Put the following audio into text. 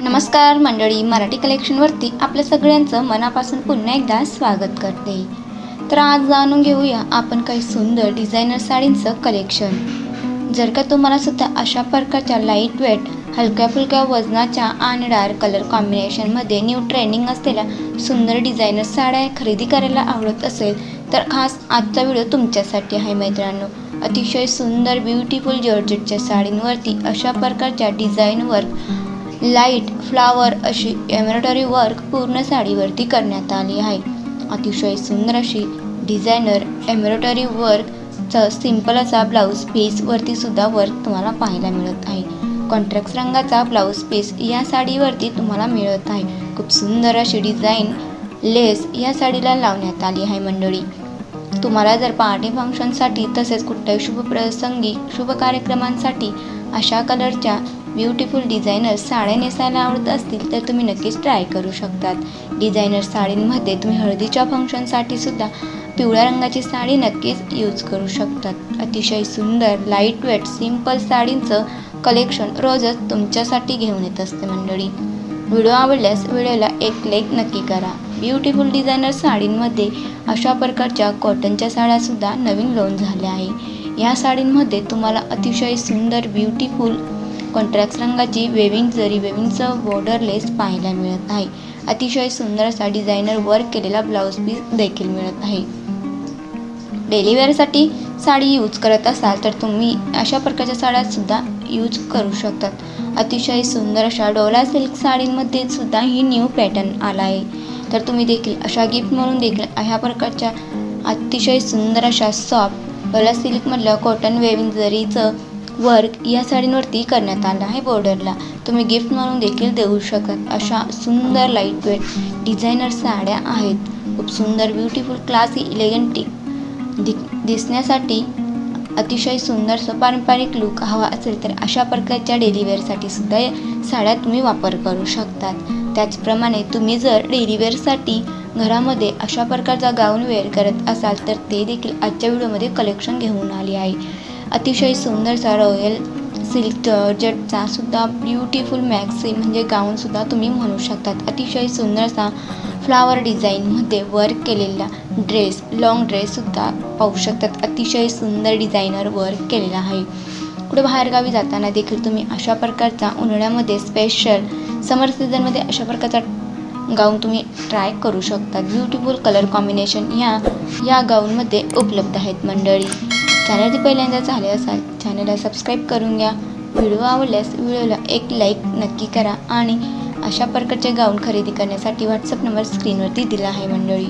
नमस्कार मंडळी मराठी कलेक्शनवरती आपल्या सगळ्यांचं मनापासून पुन्हा एकदा स्वागत करते. तर आज जाणून घेऊया आपण काही सुंदर डिझायनर साडींचं कलेक्शन. जर का तुम्हाला सुद्धा अशा प्रकारच्या लाइट वेट हलक्या फुलक्या वजनाच्या आणि डार्क कलर कॉम्बिनेशनमध्ये न्यू ट्रेंडिंग असलेल्या सुंदर डिझायनर साड्या खरेदी करायला आवडत असेल तर खास आजचा व्हिडिओ तुमच्यासाठी आहे मैत्रांनो अतिशय सुंदर ब्युटिफुल जॉर्जेटच्या साडींवरती अशा प्रकारच्या डिझाईनवर लाइट फ्लावर अशी एम्ब्रॉयडरी वर्क पूर्ण साडीवरती करण्यात आली आहे. अतिशय सुंदर अशी डिझायनर एम्ब्रॉयडरी वर्कचं सिंपल असा ब्लाऊज पीसवरती सुद्धा वर्क तुम्हाला पाहायला मिळत आहे. कॉन्ट्रॅक्ट रंगाचा ब्लाऊज पीस या साडीवरती तुम्हाला मिळत आहे. खूप सुंदर अशी डिझाईन लेस या साडीला लावण्यात आली आहे मंडळी. तुम्हाला जर पार्टी फंक्शनसाठी तसेच कुठल्याही शुभ प्रसंगी शुभ कार्यक्रमांसाठी अशा कलरच्या ब्युटिफुल डिझायनर साड्या नेसायला आवडत असतील तर तुम्ही नक्कीच ट्राय करू शकतात. डिझायनर साडींमध्ये तुम्ही हळदीच्या फंक्शनसाठी सुद्धा पिवळ्या रंगाची साडी नक्कीच यूज करू शकतात. अतिशय सुंदर लाइट वेट सिंपल साडींचं कलेक्शन रोजच तुमच्यासाठी घेऊन येत असते मंडळी. व्हिडिओ आवडल्यास व्हिडिओला एक लाईक नक्की करा. ब्युटिफुल डिझायनर साडींमध्ये अशा प्रकारच्या कॉटनच्या साड्यासुद्धा नवीन लोन झाल्या आहे. या साडींमध्ये तुम्हाला अतिशय सुंदर ब्युटिफुल कॉन्ट्रॅक्स रंगाची वेविंग जरी वेविंगचं बॉर्डरलेस पाहायला मिळत आहे अतिशय सुंदर असा डिझायनर वर्क केलेला ब्लाऊज पीस देखील मिळत आहे. डेलीवेअरसाठी साडी यूज करत असाल तर तुम्ही अशा प्रकारच्या साड्यासुद्धा यूज करू शकतात. अतिशय सुंदर अशा डोला सिल्क साडींमध्ये सुद्धा ही न्यू पॅटर्न आला आहे. तर तुम्ही देखील अशा गिफ्ट म्हणून देखील अशा प्रकारच्या अतिशय सुंदर अशा सॉफ्ट डोला सिल्कमधलं कॉटन वेविंग जरीचं वर्क या साडींवरती करण्यात आलं आहे बॉर्डरला तुम्ही गिफ्ट म्हणून देखील देऊ शकत. अशा सुंदर लाइट वेट डिझायनर साड्या आहेत. खूप सुंदर ब्युटिफुल क्लासी इलेगंटिक दि दिसण्यासाठी अतिशय सुंदरसं पारंपरिक लुक हवा असेल तर अशा प्रकारच्या डेलिवेअरसाठी सुद्धा या साड्या तुम्ही वापर करू शकतात. त्याचप्रमाणे तुम्ही जर डेलीवेअरसाठी घरामध्ये अशा प्रकारचा गाऊन वेअर करत असाल तर ते देखील आजच्या व्हिडिओमध्ये कलेक्शन घेऊन आले आहे. अतिशय सुंदरसा रॉयल सिल्क जॉर्जेटचा सुद्धा ब्युटिफुल मॅक्सी म्हणजे गाऊनसुद्धा तुम्ही म्हणू शकतात. अतिशय सुंदरसा फ्लावर डिझाईनमध्ये वर्क केलेला ड्रेस लॉंग ड्रेससुद्धा पाहू शकतात. अतिशय सुंदर डिझायनर वर्क केलेला आहे. कुठे बाहेरगावी जाताना देखील तुम्ही अशा प्रकारचा उन्हाळ्यामध्ये स्पेशल समर सीझनमध्ये अशा प्रकारचा गाऊन तुम्ही ट्राय करू शकता. ब्युटिफुल कलर कॉम्बिनेशन या या गाऊनमध्ये उपलब्ध आहेत मंडळी. चॅनलची पहिल्यांदा झाले असाल चॅनलला सबस्क्राईब करून घ्या. व्हिडिओ आवडल्यास व्हिडिओला एक लाईक नक्की करा आणि अशा प्रकारचे गाऊन खरेदी करण्यासाठी व्हॉट्सअप नंबर स्क्रीनवरती दिला आहे मंडळी.